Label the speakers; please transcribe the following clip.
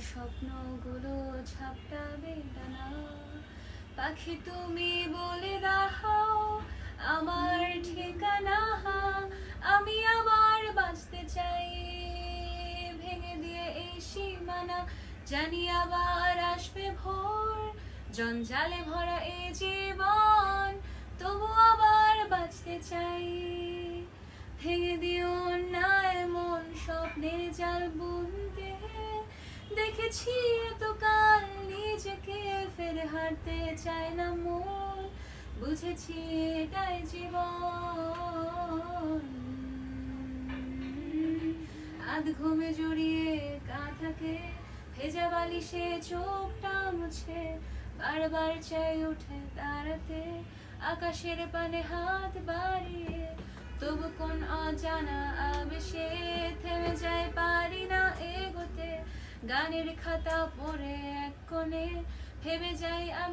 Speaker 1: স্বপ্নগুলো ঝাপটাবে ডানা। পাখি তুমি বলে দাও, আমার ঠিকানা। আমি আবার বাঁচতে চাই, ভেঙে দিয়ে এই সীমানা। জানি আবার আসবে ভোর, জঞ্জালে ভরা এই জীবন। তবু আবার বাঁচতে চাই। ভেঙে দিও না এমন স্বপ্নের জাল বুনতে। দেখেছি তো কাল নিজেকে ফের হারতে চায় না মন। বুঝেছি এটাই জীবন। আধ ঘুমে জড়িয়ে কাঁথাকে ভেজা বালিশে চোখটা মুছে বারবার চাই উঠে দাঁড়াতে আকাশের পানে হাত বাড়িয়ে তবু কোন অজানা গানের খাতা পরে এক কোণে ভেবে যাই আমি